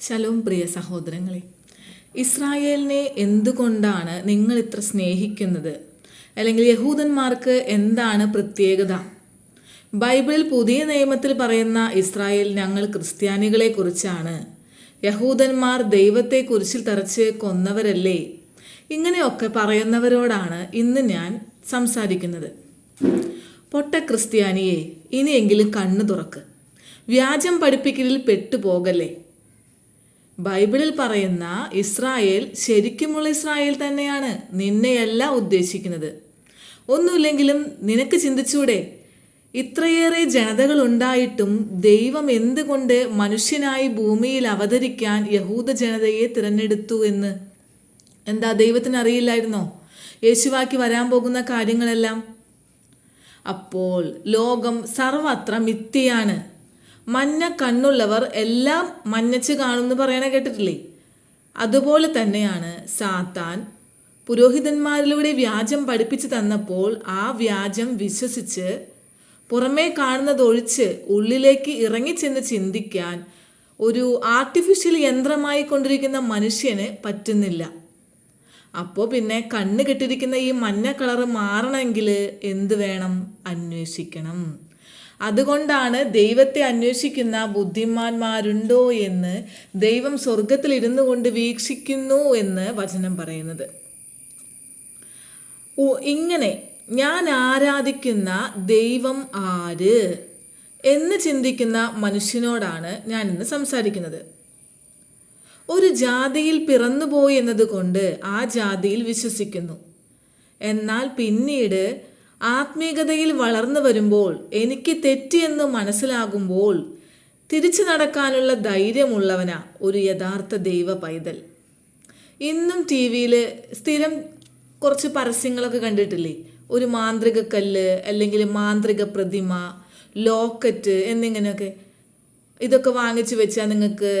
Shalom പ്രിയ സഹോദരങ്ങളെ ഇസ്രായേലിനെ എന്തുകൊണ്ടാണ് നിങ്ങൾ ഇത്ര സ്നേഹിക്കുന്നത്? അല്ലെങ്കിൽ യഹൂദന്മാർക്ക് എന്താണ് പ്രത്യേകത? ബൈബിളിൽ പുതിയ നിയമത്തിൽ പറയുന്ന ഇസ്രായേൽ ഞങ്ങൾ ക്രിസ്ത്യാനികളെ കുറിച്ചാണ് യഹൂദന്മാർ ദൈവത്തെ കുരിശിൽ തറച്ച് കൊന്നവരല്ലേ? ഇങ്ങനെയൊക്കെ പറയുന്നവരോടാണ് ഇന്ന് ഞാൻ സംസാരിക്കുന്നത്. പൊട്ട ക്രിസ്ത്യാനിയെ ഇനിയെങ്കിലും കണ്ണു തുറക്ക് വ്യാജം പഠിപ്പിക്കലിൽ പെട്ടുപോകല്ലേ? ബൈബിളിൽ പറയുന്ന ഇസ്രായേൽ ശരിക്കുമുള്ള ഇസ്രായേൽ തന്നെയാണ് നിന്നെയല്ല ഉദ്ദേശിക്കുന്നത്. ഒന്നുമില്ലെങ്കിലും നിനക്ക് ചിന്തിച്ചൂടെ ഇത്രയേറെ ജനതകൾ ഉണ്ടായിട്ടും ദൈവം എന്തുകൊണ്ട് മനുഷ്യനായി ഭൂമിയിൽ അവതരിക്കാൻ യഹൂദ ജനതയെ തിരഞ്ഞെടുത്തു എന്ന്? എന്താ ദൈവത്തിന് അറിയില്ലായിരുന്നോ? യേശുവാക്കി വരാൻ പോകുന്ന കാര്യങ്ങളെല്ലാം? അപ്പോൾ ലോകം സർവത്ര മിഥ്യയാണ് മഞ്ഞ കണ്ണുള്ളവർ എല്ലാം മഞ്ഞച്ച് കാണുമെന്ന് പറയണ കേട്ടിട്ടില്ലേ? അതുപോലെ തന്നെയാണ് സാത്താൻ പുരോഹിതന്മാരിലൂടെ വ്യാജം പഠിപ്പിച്ചു തന്നപ്പോൾ ആ വ്യാജം വിശ്വസിച്ച് പുറമേ കാണുന്നതൊഴിച്ച് ഉള്ളിലേക്ക് ഇറങ്ങിച്ചെന്ന് ചിന്തിക്കാൻ ഒരു ആർട്ടിഫിഷ്യൽ യന്ത്രമായി കൊണ്ടിരിക്കുന്ന മനുഷ്യന് പറ്റുന്നില്ല. അപ്പോൾ പിന്നെ കണ്ണ് കെട്ടിരിക്കുന്ന ഈ മഞ്ഞ കളർ മാറണമെങ്കിൽ എന്ത് വേണം? അന്വേഷിക്കണം. അതുകൊണ്ടാണ് ദൈവത്തെ അന്വേഷിക്കുന്ന ബുദ്ധിമാന്മാരുണ്ടോ എന്ന് ദൈവം സ്വർഗത്തിൽ ഇരുന്നു കൊണ്ട് വീക്ഷിക്കുന്നു എന്ന് വചനം പറയുന്നത്. ഇങ്ങനെ ഞാൻ ആരാധിക്കുന്ന ദൈവം ആര് എന്ന് ചിന്തിക്കുന്ന മനുഷ്യനോടാണ് ഞാൻ ഇന്ന് സംസാരിക്കുന്നത്. ഒരു ജാതിയിൽ പിറന്നുപോയി എന്നതുകൊണ്ട് ആ ജാതിയിൽ വിശ്വസിക്കുന്നു. എന്നാൽ പിന്നീട് ആത്മീകതയിൽ വളർന്നു വരുമ്പോൾ എനിക്ക് തെറ്റിയെന്ന് മനസ്സിലാകുമ്പോൾ തിരിച്ചു നടക്കാനുള്ള ധൈര്യമുള്ളവനാ ഒരു യഥാർത്ഥ ദൈവ പൈതൽ. ഇന്നും ടി വിയിൽ സ്ഥിരം കുറച്ച് പരസ്യങ്ങളൊക്കെ കണ്ടിട്ടില്ലേ? ഒരു മാന്ത്രിക കല്ല് അല്ലെങ്കിൽ മാന്ത്രിക പ്രതിമ ലോക്കറ്റ് എന്നിങ്ങനെയൊക്കെ. ഇതൊക്കെ വാങ്ങിച്ചു വെച്ചാൽ നിങ്ങൾക്ക്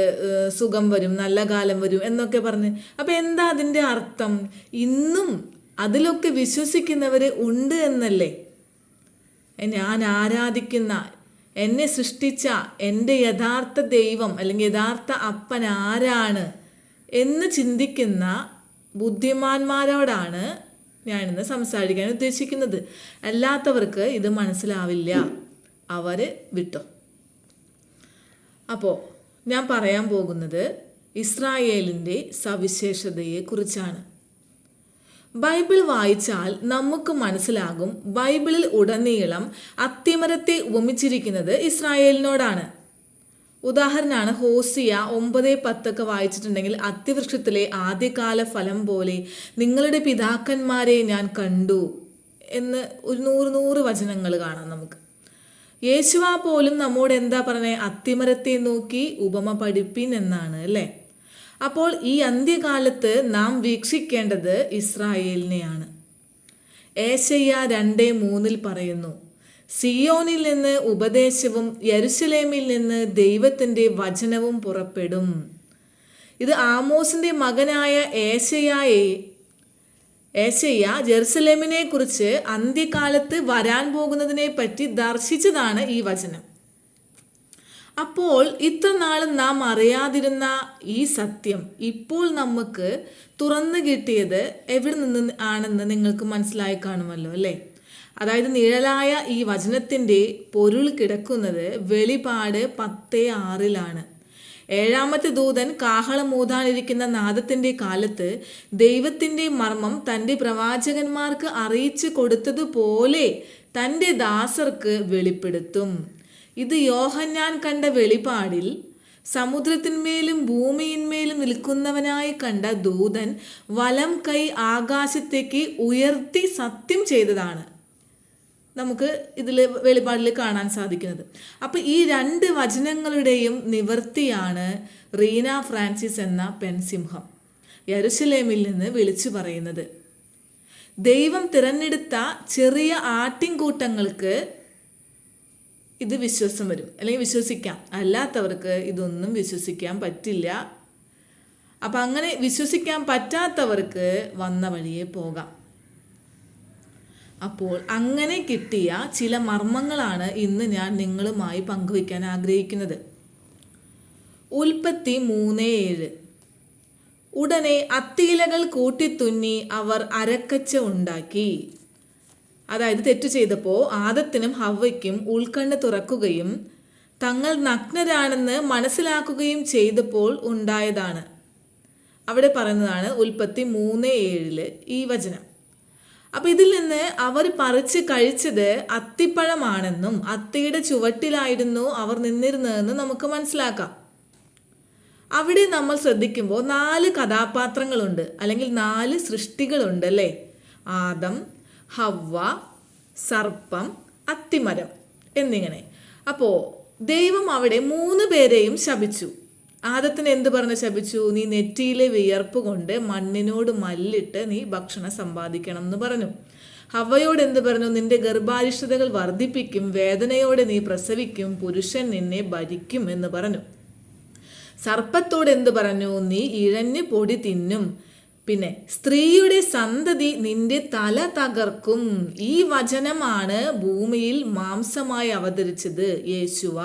സുഖം വരും നല്ല കാലം വരും എന്നൊക്കെ പറഞ്ഞ്. അപ്പം എന്താ അതിന്റെ അർത്ഥം? ഇന്നും അതിലൊക്കെ വിശ്വസിക്കുന്നവർ ഉണ്ട് എന്നല്ലേ? ഞാൻ ആരാധിക്കുന്ന എന്നെ സൃഷ്ടിച്ച എന്റെ യഥാർത്ഥ ദൈവം അല്ലെങ്കിൽ യഥാർത്ഥ അപ്പൻ ആരാണ് എന്ന് ചിന്തിക്കുന്ന ബുദ്ധിമാന്മാരോടാണ് ഞാനിന്ന് സംസാരിക്കാൻ ഉദ്ദേശിക്കുന്നത്. അല്ലാത്തവർക്ക് ഇത് മനസ്സിലാവില്ല. അവർ വിട്ടോ? അപ്പോൾ ഞാൻ പറയാൻ പോകുന്നത് ഇസ്രായേലിന്റെ സവിശേഷതയെക്കുറിച്ചാണ്. ബൈബിൾ വായിച്ചാൽ നമുക്ക് മനസ്സിലാകും ബൈബിളിൽ ഉടനീളം അത്തിമരത്തെ ഉപമിച്ചിരിക്കുന്നത് ഇസ്രായേലിനോടാണ്. ഉദാഹരണമാണ് ഹോസിയ ഒമ്പത് പത്തൊക്കെ വായിച്ചിട്ടുണ്ടെങ്കിൽ അത്തിവൃക്ഷത്തിലെ ആദ്യകാല ഫലം പോലെ നിങ്ങളുടെ പിതാക്കന്മാരെ ഞാൻ കണ്ടു എന്ന് ഒരു നൂറ് നൂറ് വചനങ്ങൾ കാണാം നമുക്ക്. യേശുവ പോലും നമ്മോട് എന്താ പറഞ്ഞത് അത്തിമരത്തെ നോക്കി ഉപമ പഠിപ്പിൻ എന്നാണ് അല്ലേ? അപ്പോൾ ഈ അന്ത്യകാലത്ത് നാം വീക്ഷിക്കേണ്ടത് ഇസ്രായേലിനെയാണ്. ഏശയ്യ രണ്ട് മൂന്നിൽ പറയുന്നു സിയോനിൽ നിന്ന് ഉപദേശവും യരുസലേമിൽ നിന്ന് ദൈവത്തിന്റെ വചനവും പുറപ്പെടും. ഇത് ആമോസിന്റെ മകനായ ഏശയായെ ഏശയ്യ ജെറുസലേമിനെ കുറിച്ച് അന്ത്യകാലത്ത് വരാൻ പോകുന്നതിനെ പറ്റി ദർശിച്ചതാണ് ഈ വചനം. അപ്പോൾ ഇത്ര നാളും നാം അറിയാതിരുന്ന ഈ സത്യം ഇപ്പോൾ നമുക്ക് തുറന്നു കിട്ടിയത് എവിടെ നിന്ന് ആണെന്ന് നിങ്ങൾക്ക് മനസ്സിലായി കാണുമല്ലോ അല്ലേ? അതായത് നിഴലായ ഈ വചനത്തിന്റെ പൊരുൾ കിടക്കുന്നത് വെളിപാട് പത്തേ ആറിലാണ്. ഏഴാമത്തെ ദൂതൻ കാഹളം കാഹളമൂതാനിരിക്കുന്ന നാദത്തിന്റെ കാലത്ത് ദൈവത്തിന്റെ മർമ്മം തന്റെ പ്രവാചകന്മാർക്ക് അറിയിച്ചു കൊടുത്തതുപോലെ തന്റെ ദാസർക്ക് വെളിപ്പെടുത്തും. ഇത് യോഹന്നാൻ കണ്ട വെളിപാടിൽ സമുദ്രത്തിന്മേലും ഭൂമിയിന്മേലും നിൽക്കുന്നവനായി കണ്ട ദൂതൻ വലം കൈ ആകാശത്തേക്ക് ഉയർത്തി സത്യം ചെയ്തതാണ്. നമുക്ക് ഇതിൽ വെളിപാടിൽ കാണാൻ സാധിക്കുന്നത്. അപ്പോൾ ഈ രണ്ട് വചനങ്ങളുടെയും നിവർത്തിയാണ് റീന ഫ്രാൻസിസ് എന്ന പെൻസിംഹം. യരുഷലേമിൽ നിന്ന് വിളിച്ചു പറയുന്നത് ദൈവം തിരഞ്ഞെടുത്ത ചെറിയ ആട്ടിൻകൂട്ടങ്ങൾക്ക് ഇത് വിശ്വാസം വരും. അല്ലെങ്കിൽ വിശ്വസിക്കാം. അല്ലാത്തവർക്ക് ഇതൊന്നും വിശ്വസിക്കാൻ പറ്റില്ല. അപ്പം അങ്ങനെ വിശ്വസിക്കാൻ പറ്റാത്തവർക്ക് വന്ന വഴിയെ പോകാം. അപ്പോൾ അങ്ങനെ കിട്ടിയ ചില മർമ്മങ്ങളാണ് ഇന്ന് ഞാൻ നിങ്ങളുമായി പങ്കുവയ്ക്കാൻ ആഗ്രഹിക്കുന്നത്. ഉൽപ്പത്തി മൂന്ന് ഏഴ്. ഉടനെ അത്തിയിലകൾ കൂട്ടിത്തുന്നി അവർ അരക്കച്ച ഉണ്ടാക്കി. അതായത് തെറ്റ് ചെയ്തപ്പോൾ ആദത്തിനും ഹവയ്ക്കും ഉൾക്കണ്ണ് തുറക്കുകയും തങ്ങൾ നഗ്നരാണെന്ന് മനസ്സിലാക്കുകയും ചെയ്തപ്പോൾ ഉണ്ടായതാണ്. അവിടെ പറയുന്നതാണ് ഉൽപ്പത്തി മൂന്ന് ഏഴിൽ ഈ വചനം. അപ്പൊ ഇതിൽ നിന്ന് അവർ പറിച്ച് കഴിച്ചത് അത്തിപ്പഴമാണെന്നും അത്തിയുടെ ചുവട്ടിലായിരുന്നു അവർ നിന്നിരുന്നതെന്ന് നമുക്ക് മനസ്സിലാക്കാം. അവിടെ നമ്മൾ ശ്രദ്ധിക്കുമ്പോൾ നാല് കഥാപാത്രങ്ങളുണ്ട്. അല്ലെങ്കിൽ നാല് സൃഷ്ടികളുണ്ട് അല്ലേ? ആദം ഹവ്വ സർപ്പം അത്തിമരം എന്നിങ്ങനെ. അപ്പോൾ ദൈവം അവിടെ മൂന്ന് പേരെയും ശപിച്ചു. ആദത്തിന് എന്ത് പറഞ്ഞ് ശപിച്ചു? നീ നെറ്റിയിലെ വിയർപ്പ് കൊണ്ട് മണ്ണിനോട് മല്ലിട്ട് നീ ഭക്ഷണം സമ്പാദിക്കണം എന്ന് പറഞ്ഞു. ഹവയോട് എന്ത് പറഞ്ഞു? നിന്റെ ഗർഭാരിഷ്ടതകൾ വർദ്ധിപ്പിക്കും വേദനയോടെ നീ പ്രസവിക്കും പുരുഷൻ നിന്നെ ഭരിക്കും എന്ന് പറഞ്ഞു. സർപ്പത്തോട് എന്ത് പറഞ്ഞു? നീ ഇഴഞ്ഞ് പൊടി തിന്നും പിന്നെ സ്ത്രീയുടെ സന്തതി നിന്റെ തല തകർക്കും. ഈ വചനമാണ് ഭൂമിയിൽ മാംസമായി അവതരിച്ചത് യേശുവ.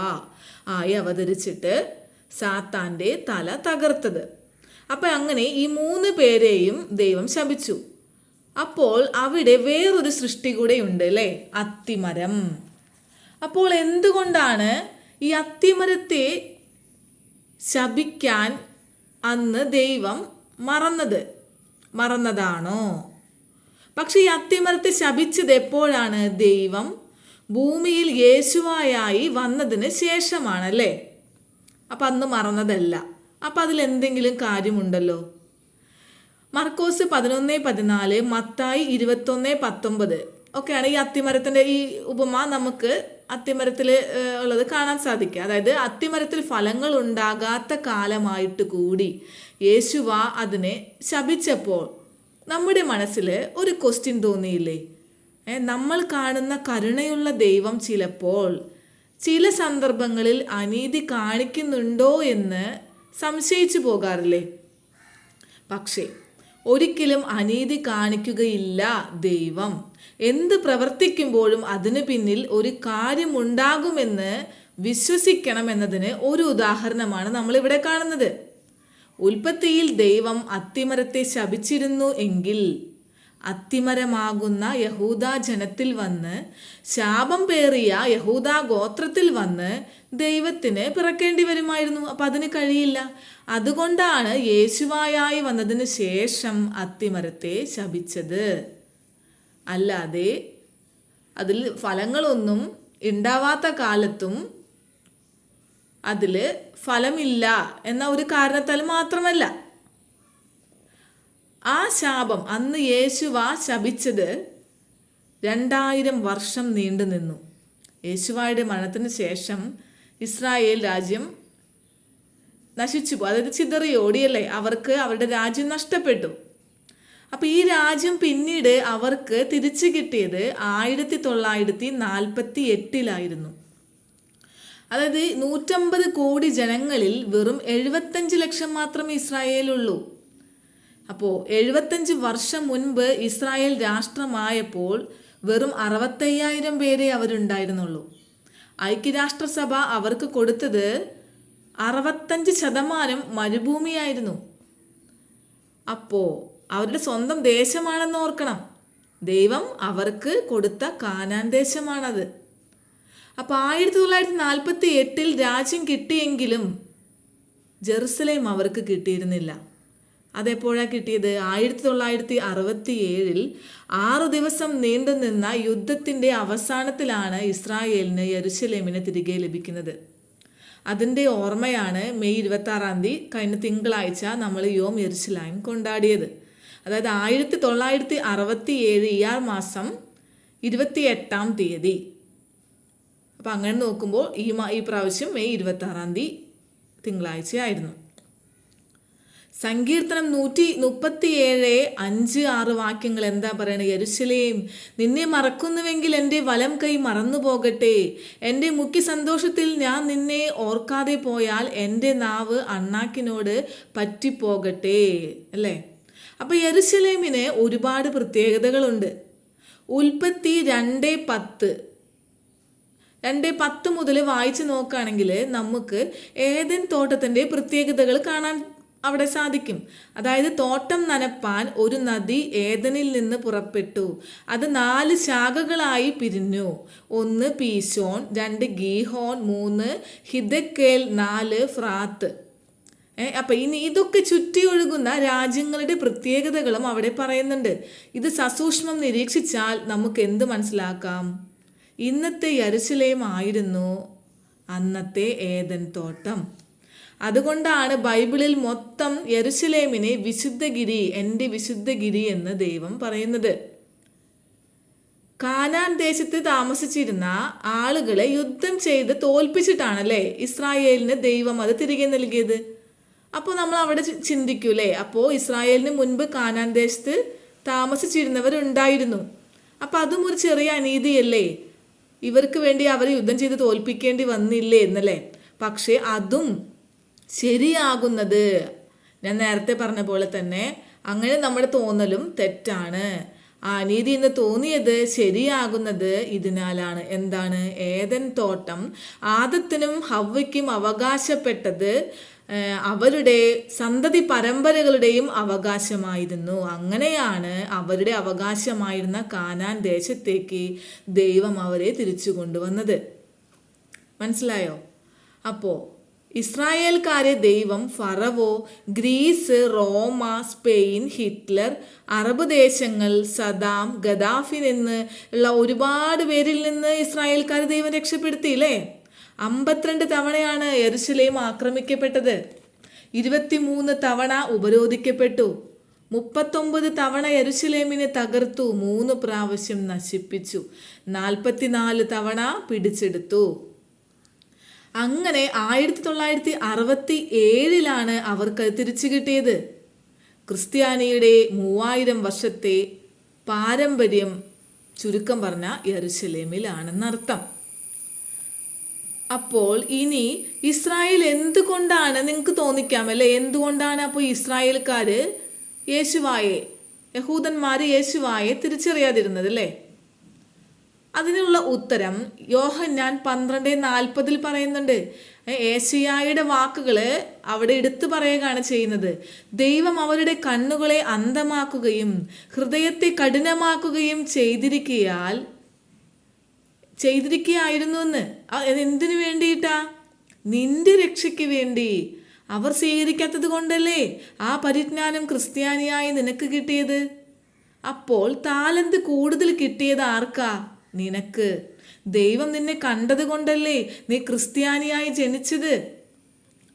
ആയി അവതരിച്ചിട്ട് സാത്താന്റെ തല തകർത്തത്. അപ്പൊ അങ്ങനെ ഈ മൂന്ന് പേരെയും ദൈവം ശപിച്ചു. അപ്പോൾ അവിടെ വേറൊരു സൃഷ്ടി കൂടെ ഉണ്ട് അല്ലേ? അത്തിമരം. അപ്പോൾ എന്തുകൊണ്ടാണ് ഈ അത്തിമരത്തെ ശപിക്കാൻ അന്ന് ദൈവം മറന്നത്? മറന്നതാണോ? പക്ഷെ ഈ അത്തിമരത്തെ ശപിച്ചത് എപ്പോഴാണ്? ദൈവം ഭൂമിയിൽ യേശുവായായി വന്നതിന് ശേഷമാണല്ലേ? അപ്പം അന്ന് മറന്നതല്ല. അപ്പം അതിൽ എന്തെങ്കിലും കാര്യമുണ്ടല്ലോ? മർക്കോസ് പതിനൊന്ന് പതിനാല് മത്തായി ഇരുപത്തൊന്ന് പത്തൊമ്പത് ഒക്കെയാണ് ഈ അത്തിമരത്തിന്റെ ഈ ഉപമ നമുക്ക് അത്തിമരത്തിൽ ഉള്ളത് കാണാൻ സാധിക്കുക. അതായത് അത്തിമരത്തിൽ ഫലങ്ങൾ ഉണ്ടാകാത്ത കാലമായിട്ട് കൂടി യേശുവ അതിനെ ശപിച്ചപ്പോൾ നമ്മുടെ മനസ്സിൽ ഒരു ക്വസ്റ്റ്യൻ തോന്നിയില്ലേ? നമ്മൾ കാണുന്ന കരുണയുള്ള ദൈവം ചിലപ്പോൾ ചില സന്ദർഭങ്ങളിൽ അനീതി കാണിക്കുന്നുണ്ടോ എന്ന് സംശയിച്ചു പോകാറില്ലേ? പക്ഷേ ഒരിക്കലും അനീതി കാണിക്കുകയില്ല ദൈവം. എന്ത് പ്രവർത്തിക്കുമ്പോഴും അതിന് പിന്നിൽ ഒരു കാര്യമുണ്ടാകുമെന്ന് വിശ്വസിക്കണം എന്നതിന് ഒരു ഉദാഹരണമാണ് നമ്മളിവിടെ കാണുന്നത്. ഉൽപ്പത്തിയിൽ ദൈവം അത്തിമരത്തെ ശപിച്ചിരുന്നു എങ്കിൽ അത്തിമരമാകുന്ന യഹൂദ ജനത്തിൽ വന്ന് ശാപം പേറിയ യഹൂദ ഗോത്രത്തിൽ വന്ന് ദൈവത്തിന് പിറക്കേണ്ടി വരുമായിരുന്നു. അപ്പം അതിന് കഴിയില്ല. അതുകൊണ്ടാണ് യേശുവായായി വന്നതിന് ശേഷം അത്തിമരത്തെ ശപിച്ചത്. അല്ലാതെ അതിൽ ഫലങ്ങളൊന്നും ഉണ്ടാവാത്ത കാലത്തും അതിൽ ഫലമില്ല എന്ന ഒരു കാരണത്താൽ മാത്രമല്ല. ആ ശാപം അന്ന് യേശുവ ശപിച്ചത് രണ്ടായിരം വർഷം നീണ്ടു നിന്നു. യേശുവായുടെ മരണത്തിന് ശേഷം ഇസ്രായേൽ രാജ്യം നശിച്ചു അതായത് ചിതറി ഓടിയല്ലേ അവർക്ക് അവരുടെ രാജ്യം നഷ്ടപ്പെട്ടു. അപ്പോൾ ഈ രാജ്യം പിന്നീട് അവർക്ക് തിരിച്ചു കിട്ടിയത് ആയിരത്തി തൊള്ളായിരത്തി നാൽപ്പത്തി എട്ടിലായിരുന്നു അതായത് നൂറ്റമ്പത് കോടി ജനങ്ങളിൽ വെറും എഴുപത്തഞ്ച് ലക്ഷം മാത്രമേ ഇസ്രായേലുള്ളൂ. അപ്പോൾ എഴുപത്തഞ്ച് വർഷം മുൻപ് ഇസ്രായേൽ രാഷ്ട്രമായപ്പോൾ വെറും അറുപത്തയ്യായിരം പേരെ അവരുണ്ടായിരുന്നുള്ളൂ. ഐക്യരാഷ്ട്രസഭ അവർക്ക് കൊടുത്തത് അറുപത്തഞ്ച് ശതമാനം മരുഭൂമിയായിരുന്നു. അപ്പോൾ അവരുടെ സ്വന്തം ദേശമാണെന്ന് ഓർക്കണം. ദൈവം അവർക്ക് കൊടുത്ത കാനാൻ ദേശമാണത്. അപ്പോൾ ആയിരത്തി തൊള്ളായിരത്തി നാൽപ്പത്തി എട്ടിൽ രാജ്യം കിട്ടിയെങ്കിലും ജെറുസലേം അവർക്ക് കിട്ടിയിരുന്നില്ല. അതെപ്പോഴാണ് കിട്ടിയത്? ആയിരത്തി തൊള്ളായിരത്തി അറുപത്തി ഏഴിൽ ആറു ദിവസം നീണ്ടുനിന്ന യുദ്ധത്തിന്റെ അവസാനത്തിലാണ് ഇസ്രായേലിന് യെരുശലേമിനെ തിരികെ ലഭിക്കുന്നത്. അതിന്റെ ഓർമ്മയാണ് മെയ് ഇരുപത്തി ആറാം തീയതി കഴിഞ്ഞ തിങ്കളാഴ്ച നമ്മൾ യോം യെരുശലാം കൊണ്ടാടിയത്. അതായത് ആയിരത്തി തൊള്ളായിരത്തി അറുപത്തി ഏഴ് ഇയാർ മാസം ഇരുപത്തി എട്ടാം തീയതി. അപ്പം അങ്ങനെ നോക്കുമ്പോൾ ഈ മാ ഈ പ്രാവശ്യം മെയ് ഇരുപത്തി ആറാം തീയതി തിങ്കളാഴ്ചയായിരുന്നു. സങ്കീർത്തനം നൂറ്റി മുപ്പത്തിയേഴ് അഞ്ച് ആറ് വാക്യങ്ങൾ എന്താ പറയണത് യരുശലേം നിന്നെ മറക്കുന്നുവെങ്കിൽ എന്റെ വലം കൈ മറന്നു പോകട്ടെ. എന്റെ മുഖ്യ സന്തോഷത്തിൽ ഞാൻ നിന്നെ ഓർക്കാതെ പോയാൽ എന്റെ നാവ് അണ്ണാക്കിനോട് പറ്റിപ്പോകട്ടെ. അല്ലേ? അപ്പോൾ യരുശലേമിന് ഒരുപാട് പ്രത്യേകതകളുണ്ട്. ഉൽപ്പത്തി രണ്ട് പത്ത്. രണ്ട് പത്ത് മുതൽ വായിച്ച് നോക്കുകയാണെങ്കിൽ നമുക്ക് ഏതൻ തോട്ടത്തിന്റെ പ്രത്യേകതകൾ കാണാൻ അവിടെ സാധിക്കും. അതായത് തോട്ടം നനപ്പാൻ ഒരു നദി ഏതനിൽ നിന്ന് പുറപ്പെട്ടു. അത് നാല് ശാഖകളായി പിരിഞ്ഞു. ഒന്ന് പീശോൺ രണ്ട് ഗീഹോൺ മൂന്ന് ഹിദക്കേൽ നാല് ഫ്രാത്ത്. അപ്പൊ ഇനി ഇതൊക്കെ ചുറ്റി ഒഴുകുന്ന രാജ്യങ്ങളുടെ പ്രത്യേകതകളും അവിടെ പറയുന്നുണ്ട്. ഇത് സസൂക്ഷ്മം നിരീക്ഷിച്ചാൽ നമുക്ക് എന്ത് മനസ്സിലാക്കാം? ഇന്നത്തെ യരുശലേം ആയിരുന്നു അന്നത്തെ ഏതൻ തോട്ടം. അതുകൊണ്ടാണ് ബൈബിളിൽ മൊത്തം യരുശലേമിനെ വിശുദ്ധഗിരി എന്റെ വിശുദ്ധഗിരി എന്ന് ദൈവം പറയുന്നത്. കാനാൻ ദേശത്ത് താമസിച്ചിരുന്ന ആളുകളെ യുദ്ധം ചെയ്ത് തോൽപ്പിച്ചിട്ടാണല്ലേ ഇസ്രായേലിന് ദൈവം അത് തിരികെ നൽകിയത്? അപ്പോൾ നമ്മൾ അവിടെ ചിന്തിക്കൂലേ? അപ്പോൾ ഇസ്രായേലിന് മുൻപ് കാനാൻ ദേശത്ത് താമസിച്ചിരുന്നവരുണ്ടായിരുന്നു. അപ്പോൾ അതും ഒരു ചെറിയ അനീതിയല്ലേ? ഇവർക്ക് വേണ്ടി അവർ യുദ്ധം ചെയ്ത് തോൽപ്പിക്കേണ്ടി വന്നില്ലേ എന്നല്ലേ? പക്ഷേ അതും ശരിയാകുന്നത്. ഞാൻ നേരത്തെ പറഞ്ഞ പോലെ തന്നെ അങ്ങനെ നമ്മുടെ തോന്നലും തെറ്റാണ്. ആ അനീതി എന്ന് തോന്നിയത് ശരിയാകുന്നത് ഇതിനാലാണ്. എന്താണ്? ഏതൻ തോട്ടം ആദത്തിനും ഹവയ്ക്കും അവകാശപ്പെട്ടത് അവരുടെ സന്തതി പരമ്പരകളുടെയും അവകാശമായിരുന്നു. അങ്ങനെയാണ് അവരുടെ അവകാശമായിരുന്ന കാനാൻ ദേശത്തേക്ക് ദൈവം അവരെ തിരിച്ചു കൊണ്ടുവന്നത്. മനസ്സിലായോ? അപ്പോൾ ഇസ്രായേൽക്കാരെ ദൈവം ഫറവോ ഗ്രീസ് റോമ സ്പെയിൻ ഹിറ്റ്ലർ അറബ് ദേശങ്ങൾ സദാം ഗദാഫിൻ എന്ന് ഉള്ള ഒരുപാട് പേരിൽ നിന്ന് ഇസ്രായേൽക്കാരെ ദൈവം രക്ഷപ്പെടുത്തിയില്ലേ അമ്പത്തിരണ്ട് തവണയാണ് എരുശലേം ആക്രമിക്കപ്പെട്ടത്. ഇരുപത്തിമൂന്ന് തവണ ഉപരോധിക്കപ്പെട്ടു. മുപ്പത്തൊമ്പത് തവണ എരുശലേമിനെ തകർത്തു. മൂന്ന് പ്രാവശ്യം നശിപ്പിച്ചു. നാൽപ്പത്തിനാല് തവണ പിടിച്ചെടുത്തു. അങ്ങനെ ആയിരത്തി തൊള്ളായിരത്തി അറുപത്തി ഏഴിലാണ് അവർക്ക് തിരിച്ചു കിട്ടിയത്. ക്രിസ്ത്യാനിയുടെ മൂവായിരം വർഷത്തെ പാരമ്പര്യം ചുരുക്കം പറഞ്ഞ യെറുശലേമിലാണെന്നർത്ഥം അപ്പോൾ ഇനി ഇസ്രായേൽ എന്തുകൊണ്ടാണ് നിങ്ങൾക്ക് തോന്നിക്കാം അല്ലേ? എന്തുകൊണ്ടാണ് അപ്പോൾ ഇസ്രായേൽക്കാർ യേശുവായെ യഹൂദന്മാർ യേശുവായെ തിരിച്ചറിയാതിരുന്നത് അല്ലേ? അതിനുള്ള ഉത്തരം യോഹന്നാൻ പന്ത്രണ്ട് നാൽപ്പതിൽ പറയുന്നുണ്ട്. ഏശയായുടെ വാക്കുകൾ അവിടെ എടുത്തു പറയുകയാണ് ചെയ്യുന്നത്. ദൈവം അവരുടെ കണ്ണുകളെ അന്ധമാക്കുകയും ഹൃദയത്തെ കഠിനമാക്കുകയും ചെയ്തിരിക്കയാൽ ചെയ്തിരിക്കുകയായിരുന്നു എന്ന് എന്തിനു വേണ്ടിയിട്ടാ? നിന്റെ രക്ഷയ്ക്ക് വേണ്ടി. അവർ സ്വീകരിക്കാത്തത് കൊണ്ടല്ലേ ആ പരിജ്ഞാനം ക്രിസ്ത്യാനിയായി നിനക്ക് കിട്ടിയത്? അപ്പോൾ താലന്ത് കൂടുതൽ കിട്ടിയത് ആർക്കാ? നിനക്ക്. ദൈവം നിന്നെ കണ്ടത് കൊണ്ടല്ലേ നീ ക്രിസ്ത്യാനിയായി ജനിച്ചത്.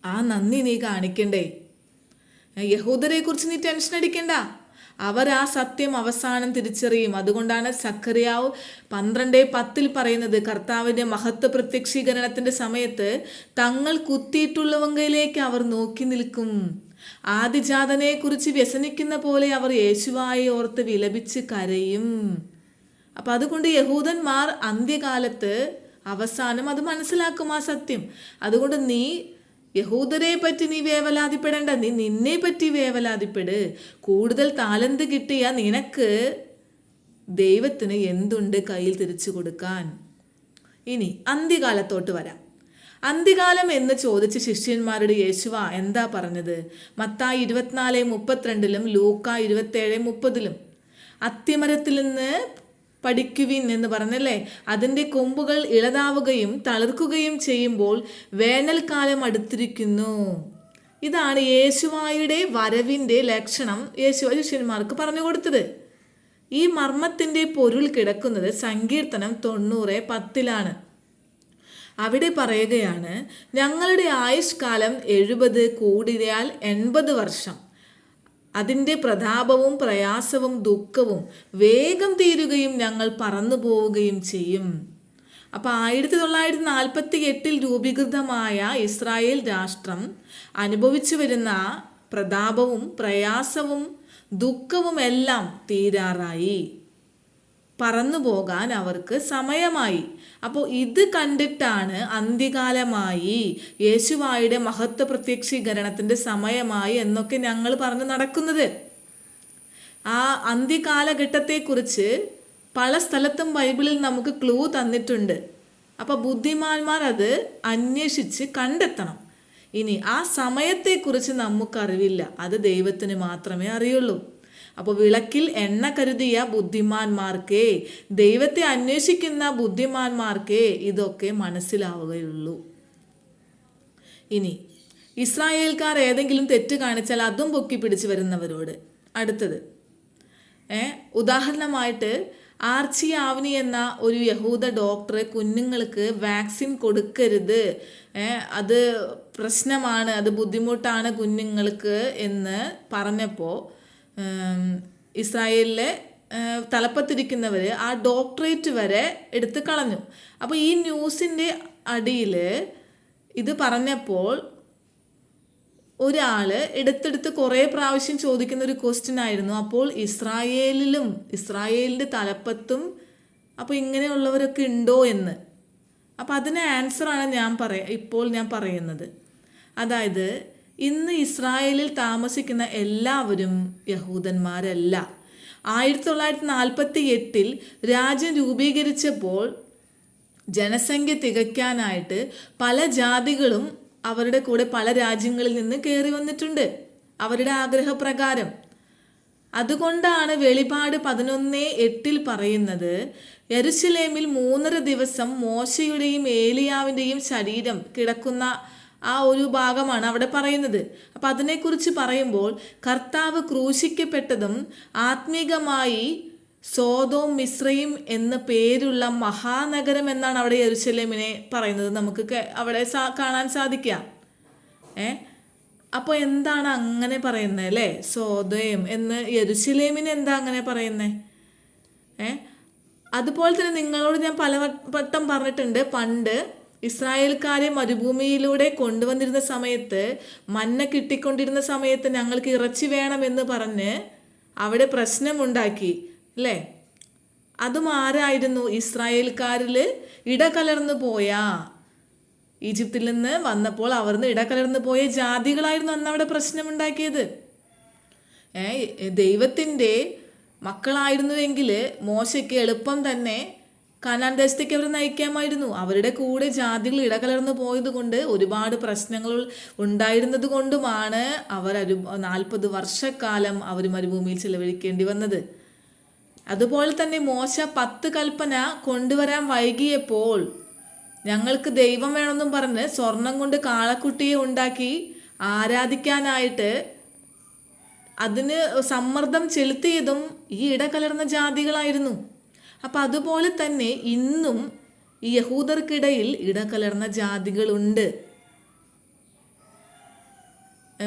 ആ നന്ദി നീ കാണിക്കണ്ടേ. യഹൂദരെ കുറിച്ച് നീ ടെൻഷൻ അടിക്കണ്ട. അവർ ആ സത്യം അവസാനം തിരിച്ചറിയും. അതുകൊണ്ടാണ് സക്കറിയാവ് പന്ത്രണ്ട് പത്തിൽ പറയുന്നത് കർത്താവിന്റെ മഹത്വ പ്രത്യക്ഷീകരണത്തിന്റെ സമയത്ത് തങ്ങൾ കുത്തിയിട്ടുള്ളവങ്കയിലേക്ക് അവർ നോക്കി നിൽക്കും. ആദിജാതനെ കുറിച്ച് വ്യസനിക്കുന്ന പോലെ അവർ യേശുവായി ഓർത്ത് വിലപിച്ച് കരയും. അപ്പം അതുകൊണ്ട് യഹൂദന്മാർ അന്ത്യകാലത്ത് അവസാനം അത് മനസ്സിലാക്കും ആ സത്യം. അതുകൊണ്ട് നീ യഹൂദരെ പറ്റി നീ വേവലാതിപ്പെടേണ്ട നീ നിന്നെ പറ്റി വേവലാതിപ്പെട്. കൂടുതൽ താലന്ത് കിട്ടിയ നിനക്ക് ദൈവത്തിന് എന്തുണ്ട് കയ്യിൽ തിരിച്ചു കൊടുക്കാൻ? ഇനി അന്ത്യകാലത്തോട്ട് വരാം. അന്ത്യകാലം എന്ന് ചോദിച്ച ശിഷ്യന്മാരുടെ യേശുവ എന്താ പറഞ്ഞത്? മത്തായി ഇരുപത്തിനാല് മുപ്പത്തിരണ്ടിലും ലൂക്ക ഇരുപത്തേഴ് മുപ്പതിലും. അത്തിമരത്തിൽ നിന്ന് പഠിക്കുവിൻ എന്ന് പറഞ്ഞല്ലേ? അതിന്റെ കൊമ്പുകൾ ഇളതാവുകയും തളിർക്കുകയും ചെയ്യുമ്പോൾ വേനൽക്കാലം അടുത്തിരിക്കുന്നു. ഇതാണ് യേശുവായുടെ വരവിന്റെ ലക്ഷണം യേശു ശിഷ്യന്മാർക്ക് പറഞ്ഞു കൊടുത്തത്. ഈ മർമ്മത്തിന്റെ പൊരുൾ കിടക്കുന്നത് സങ്കീർത്തനം തൊണ്ണൂറ് പത്തിലാണ്. അവിടെ പറയുകയാണ് ഞങ്ങളുടെ ആയുഷ്കാലം എഴുപത് കൂടിയാൽ എൺപത് വർഷം. അതിന്റെ പ്രതാപവും പ്രയാസവും ദുഃഖവും വേഗം തീരുകയും ഞങ്ങൾ പറന്നു പോവുകയും ചെയ്യും. അപ്പോൾ ആയിരത്തി തൊള്ളായിരത്തി നാൽപ്പത്തി എട്ടിൽ രൂപീകൃതമായ ഇസ്രായേൽ രാഷ്ട്രം അനുഭവിച്ചു വരുന്ന പ്രതാപവും പ്രയാസവും ദുഃഖവും എല്ലാം തീരാറായി. പറന്നു പോകാൻ അവർക്ക് സമയമായി. അപ്പോൾ ഇത് കണ്ടിട്ടാണ് അന്ത്യകാലമായി യേശുവായുടെ മഹത്വ പ്രത്യക്ഷീകരണത്തിന്റെ സമയമായി എന്നൊക്കെ ഞങ്ങൾ പറഞ്ഞു നടക്കുന്നത്. ആ അന്ത്യകാലഘട്ടത്തെക്കുറിച്ച് പല സ്ഥലത്തും ബൈബിളിൽ നമുക്ക് ക്ലൂ തന്നിട്ടുണ്ട്. അപ്പോൾ ബുദ്ധിമാന്മാർ അത് അന്വേഷിച്ച് കണ്ടെത്തണം. ഇനി ആ സമയത്തെക്കുറിച്ച് നമുക്കറിവില്ല. അത് ദൈവത്തിന് മാത്രമേ അറിയുള്ളൂ. അപ്പോൾ വിളക്കിൽ എണ്ണ കരുതിയ ബുദ്ധിമാന്മാർക്കേ ദൈവത്തെ അന്വേഷിക്കുന്ന ബുദ്ധിമാന്മാർക്കേ ഇതൊക്കെ മനസ്സിലാവുകയുള്ളൂ. ഇനി ഇസ്രായേൽക്കാർ ഏതെങ്കിലും തെറ്റ് കാണിച്ചാൽ അതും പൊക്കി പിടിച്ചു വരുന്നവരോട്. അടുത്തത് ഉദാഹരണമായിട്ട് ആർച്ചി ആവ്നി എന്ന ഒരു യഹൂദ ഡോക്ടർ കുഞ്ഞുങ്ങൾക്ക് വാക്സിൻ കൊടുക്കരുത് അത് പ്രശ്നമാണ് അത് ബുദ്ധിമുട്ടാണ് കുഞ്ഞുങ്ങൾക്ക് എന്ന് പറഞ്ഞപ്പോൾ ഇസ്രായേലിലെ തലപ്പത്തിരിക്കുന്നവർ ആ ഡോക്ടറേറ്റ് വരെ എടുത്ത് കളഞ്ഞു. അപ്പോൾ ഈ ന്യൂസിന്റെ അടിയിൽ ഇത് പറഞ്ഞപ്പോൾ ഒരാൾ എടുത്തെടുത്ത് കുറേ പ്രാവശ്യം ചോദിക്കുന്ന ഒരു ക്വസ്റ്റ്യൻ ആയിരുന്നു. അപ്പോൾ ഇസ്രായേലിലും ഇസ്രായേലിന്റെ തലപ്പത്തും അപ്പോൾ ഇങ്ങനെയുള്ളവരൊക്കെ ഉണ്ടോ എന്ന്. അപ്പോൾ അതിന് ആൻസറാണ് ഞാൻ പറയ ഇപ്പോൾ ഞാൻ പറയുന്നത്. അതായത് ഇന്ന് ഇസ്രായേലിൽ താമസിക്കുന്ന എല്ലാവരും യഹൂദന്മാരല്ല. ആയിരത്തി തൊള്ളായിരത്തി നാൽപ്പത്തി എട്ടിൽ രാജ്യം രൂപീകരിച്ചപ്പോൾ ജനസംഖ്യ തികയ്ക്കാനായിട്ട് പല ജാതികളും അവരുടെ കൂടെ പല രാജ്യങ്ങളിൽ നിന്ന് കയറി വന്നിട്ടുണ്ട്. അവരുടെ ആഗ്രഹപ്രകാരം. അതുകൊണ്ടാണ് വെളിപാട് പതിനൊന്ന് എട്ടിൽ പറയുന്നത് യെരുശലേമിൽ മൂന്നര ദിവസം മോശയുടെയും ഏലിയാവിന്റെയും ശരീരം കിടക്കുന്ന ആ ഒരു ഭാഗമാണ് അവിടെ പറയുന്നത്. അപ്പം അതിനെക്കുറിച്ച് പറയുമ്പോൾ കർത്താവ് ക്രൂശിക്കപ്പെട്ടതും ആത്മീകമായി സോതോം മിശ്രയും എന്ന പേരുള്ള മഹാനഗരം എന്നാണ് അവിടെ യരുശലേമിനെ പറയുന്നത്. നമുക്ക് അവിടെ കാണാൻ സാധിക്കുക. ഏ? അപ്പോൾ എന്താണ് അങ്ങനെ പറയുന്നത് അല്ലേ? സോതയം എന്ന് യരുശലേമിന് എന്താ അങ്ങനെ പറയുന്നത് ഏ? അതുപോലെ തന്നെ നിങ്ങളോട് ഞാൻ പല വട്ടം പറഞ്ഞിട്ടുണ്ട്. പണ്ട് ഇസ്രായേൽക്കാരെ മരുഭൂമിയിലൂടെ കൊണ്ടുവന്നിരുന്ന സമയത്ത് മഞ്ഞ കിട്ടിക്കൊണ്ടിരുന്ന സമയത്ത് ഞങ്ങൾക്ക് ഇറച്ചി വേണമെന്ന് പറഞ്ഞ് അവിടെ പ്രശ്നമുണ്ടാക്കി അല്ലേ? അതും ആരായിരുന്നു? ഇസ്രായേൽക്കാരിൽ ഇടകലർന്നു പോയ ഈജിപ്തിൽ നിന്ന് വന്നപ്പോൾ അവർന്ന് ഇടകലർന്നു പോയ ജാതികളായിരുന്നു അന്ന് അവിടെ പ്രശ്നമുണ്ടാക്കിയത്. ഏ ദൈവത്തിന്റെ മക്കളായിരുന്നുവെങ്കിൽ മോശയ്ക്ക് എളുപ്പം തന്നെ കാനാൻ ദേശത്തേക്ക് അവർ നയിക്കാമായിരുന്നു. അവരുടെ കൂടെ ജാതികൾ ഇടകലർന്നു പോയത് കൊണ്ട് ഒരുപാട് പ്രശ്നങ്ങൾ ഉണ്ടായിരുന്നത് കൊണ്ടുമാണ് അവർ അരു നാൽപ്പത് വർഷക്കാലം അവർ മരുഭൂമിയിൽ ചിലവഴിക്കേണ്ടി വന്നത്. അതുപോലെ തന്നെ മോശ പത്ത് കൽപ്പന കൊണ്ടുവരാൻ വൈകിയപ്പോൾ ഞങ്ങൾക്ക് ദൈവം വേണമെന്നും പറഞ്ഞ് സ്വർണം കൊണ്ട് കാളക്കുട്ടിയെ ഉണ്ടാക്കി ആരാധിക്കാനായിട്ട് അതിന് സമ്മർദ്ദം ചെലുത്തിയതും ഈ ഇടകലർന്ന ജാതികളായിരുന്നു. അപ്പം അതുപോലെ തന്നെ ഇന്നും ഈ യഹൂദർക്കിടയിൽ ഇടകലർന്ന ജാതികളുണ്ട്.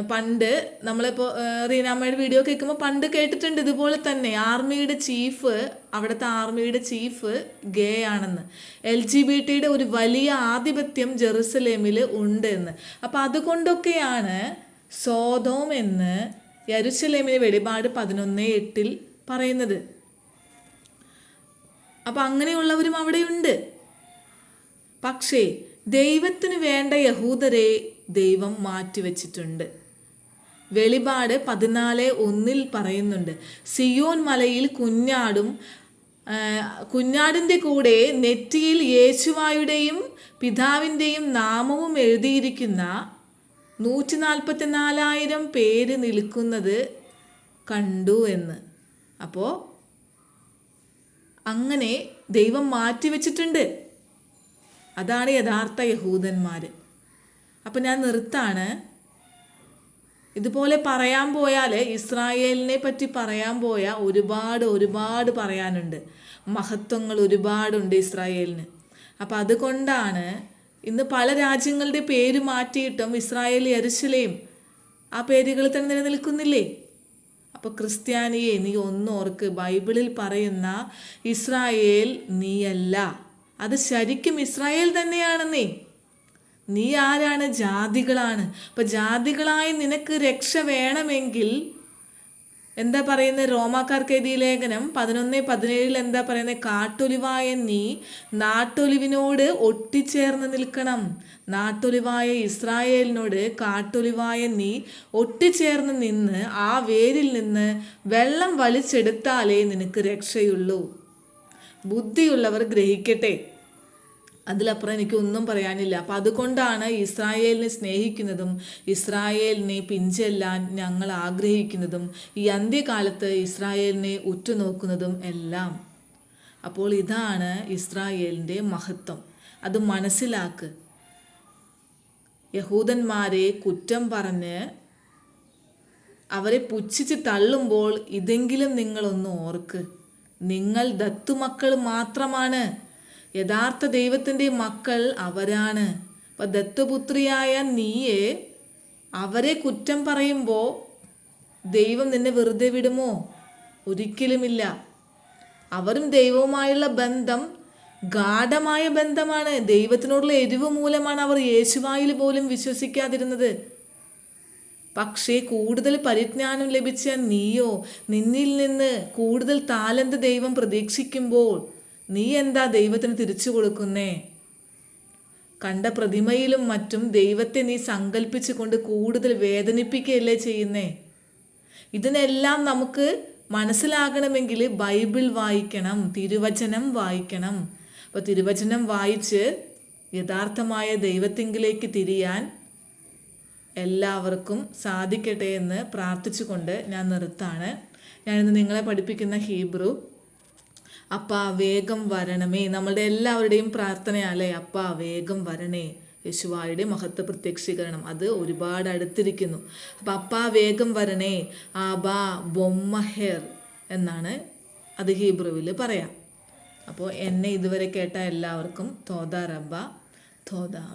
പണ്ട് നമ്മളിപ്പോൾ റീനാമ്മയുടെ വീഡിയോ കേൾക്കുമ്പോൾ പണ്ട് കേട്ടിട്ടുണ്ട് ഇതുപോലെ തന്നെ ആർമിയുടെ ചീഫ് അവിടുത്തെ ആർമിയുടെ ചീഫ് ഗേ ആണെന്ന് എൽ ജി ബി ടിയുടെ ഒരു വലിയ ആധിപത്യം ജെറുസലേമിൽ ഉണ്ട് എന്ന് അപ്പം അതുകൊണ്ടൊക്കെയാണ് സോതോം എന്ന് യരുസലേമിലെ വെളിപാട് പതിനൊന്ന് എട്ടിൽ പറയുന്നത്. അപ്പം അങ്ങനെയുള്ളവരും അവിടെയുണ്ട്. പക്ഷേ ദൈവത്തിന് വേണ്ട യഹൂദരെ ദൈവം മാറ്റിവെച്ചിട്ടുണ്ട്. വെളിപാട് പതിനാല് ഒന്നിൽ പറയുന്നുണ്ട്. സിയോൻ മലയിൽ കുഞ്ഞാടും കുഞ്ഞാടിന്റെ കൂടെ നെറ്റിയിൽ യേശുവായുടെയും പിതാവിന്റെയും നാമവും എഴുതിയിരിക്കുന്ന നൂറ്റി നാൽപ്പത്തി നാലായിരം പേര് നിൽക്കുന്നത് കണ്ടു എന്ന്. അപ്പോൾ അങ്ങനെ ദൈവം മാറ്റിവെച്ചിട്ടുണ്ട്. അതാണ് യഥാർത്ഥ യഹൂദന്മാർ അപ്പം ഞാൻ നിർത്താണ്. ഇതുപോലെ പറയാൻ പോയാൽ ഇസ്രായേലിനെ പറ്റി പറയാൻ പോയാൽ ഒരുപാട് ഒരുപാട് പറയാനുണ്ട്. മഹത്വങ്ങൾ ഒരുപാടുണ്ട് ഇസ്രായേലിന്. അപ്പം അതുകൊണ്ടാണ് ഇന്ന് പല രാജ്യങ്ങളുടെ പേര് മാറ്റിയിട്ടും ഇസ്രായേൽ യരുശലേം ആ പേരുകൾ തന്നെ നിലനിൽക്കുന്നില്ലേ? അപ്പോൾ ക്രിസ്ത്യാനിയെ നീ ഒന്നോർക്ക് ബൈബിളിൽ പറയുന്ന ഇസ്രായേൽ നീയല്ല. അത് ശരിക്കും ഇസ്രായേൽ തന്നെയാണ് നീ ആരാണ്? ജാതികളാണ്. അപ്പം ജാതികളായി നിനക്ക് രക്ഷ വേണമെങ്കിൽ എന്താ പറയുന്ന റോമാക്കാർക്ക് എഴുതിയ ലേഖനം പതിനൊന്ന് പതിനേഴിൽ എന്താ പറയുന്നത് കാട്ടൊലിവായ നീ നാട്ടൊലിവിനോട് ഒട്ടിച്ചേർന്ന് നിൽക്കണം. നാട്ടൊലിവായ ഇസ്രായേലിനോട് കാട്ടൊലിവായ നീ ഒട്ടിച്ചേർന്ന് നിന്ന് ആ വേരിൽ നിന്ന് വെള്ളം വലിച്ചെടുത്താലേ നിനക്ക് രക്ഷയുള്ളൂ. ബുദ്ധിയുള്ളവർ ഗ്രഹിക്കട്ടെ. അതിലപ്പുറം എനിക്കൊന്നും പറയാനില്ല. അപ്പം അതുകൊണ്ടാണ് ഇസ്രായേലിനെ സ്നേഹിക്കുന്നതും ഇസ്രായേലിനെ പിഞ്ചെല്ലാൻ ഞങ്ങൾ ആഗ്രഹിക്കുന്നതും ഈ അന്ത്യകാലത്ത് ഇസ്രായേലിനെ ഉറ്റുനോക്കുന്നതും എല്ലാം. അപ്പോൾ ഇതാണ് ഇസ്രായേലിന്റെ മഹത്വം. അത് മനസ്സിലാക്ക്. യഹൂദന്മാരെ കുറ്റം പറഞ്ഞ് അവരെ പുച്ഛിച്ച് തള്ളുമ്പോൾ ഇതെങ്കിലും നിങ്ങളൊന്ന് ഓർക്ക്. നിങ്ങൾ ദത്തുമക്കൾ മാത്രമാണ്. യഥാർത്ഥ ദൈവത്തിന്റെ മക്കൾ അവരാണ്. അപ്പം ദത്തപുത്രിയായ നീയെ അവരെ കുറ്റം പറയുമ്പോൾ ദൈവം നിന്നെ വെറുതെ വിടുമോ? ഒരിക്കലുമില്ല. അവരും ദൈവവുമായുള്ള ബന്ധം ഗാഠമായ ബന്ധമാണ്. ദൈവത്തിനോടുള്ള എരിവ് മൂലമാണ് അവർ യേശുവായിൽ പോലും വിശ്വസിക്കാതിരുന്നത്. പക്ഷേ കൂടുതൽ പരിജ്ഞാനം ലഭിച്ച നീയോ നിന്നിൽ നിന്ന് കൂടുതൽ താലന്ത് ദൈവം പ്രതീക്ഷിക്കുമ്പോൾ നീ എന്താ ദൈവത്തിന് തിരിച്ചു കൊടുക്കുന്നേ? കണ്ട പ്രതിമയിലും മറ്റും ദൈവത്തെ നീ സങ്കല്പിച്ചുകൊണ്ട് കൂടുതൽ വേദനിപ്പിക്കുകയല്ലേ ചെയ്യുന്നേ? ഇതിനെല്ലാം നമുക്ക് മനസ്സിലാകണമെങ്കിൽ ബൈബിൾ വായിക്കണം തിരുവചനം വായിക്കണം. അപ്പോൾ തിരുവചനം വായിച്ച് യഥാർത്ഥമായ ദൈവത്തിങ്കിലേക്ക് തിരിയാൻ എല്ലാവർക്കും സാധിക്കട്ടെ എന്ന് പ്രാർത്ഥിച്ചുകൊണ്ട് ഞാൻ നിർത്താണ്. ഞാനിന്ന് നിങ്ങളെ പഠിപ്പിക്കുന്ന ഹീബ്രു അപ്പാ വേഗം വരണമേ നമ്മളുടെ എല്ലാവരുടെയും പ്രാർത്ഥനയല്ലേ അപ്പാ വേഗം വരണേ യേശുവായുടെ മഹത്വ പ്രത്യക്ഷീകരണം. അത് ഒരുപാട് അടുത്തിരിക്കുന്നു. അപ്പം അപ്പാ വേഗം വരണേ ആബാ ബൊമ്മഹെർ എന്നാണ് അത് ഹീബ്രുവിൽ പറയാം. അപ്പോൾ എന്നെ ഇതുവരെ കേട്ട എല്ലാവർക്കും തോദാ റബ്ബ തോദാ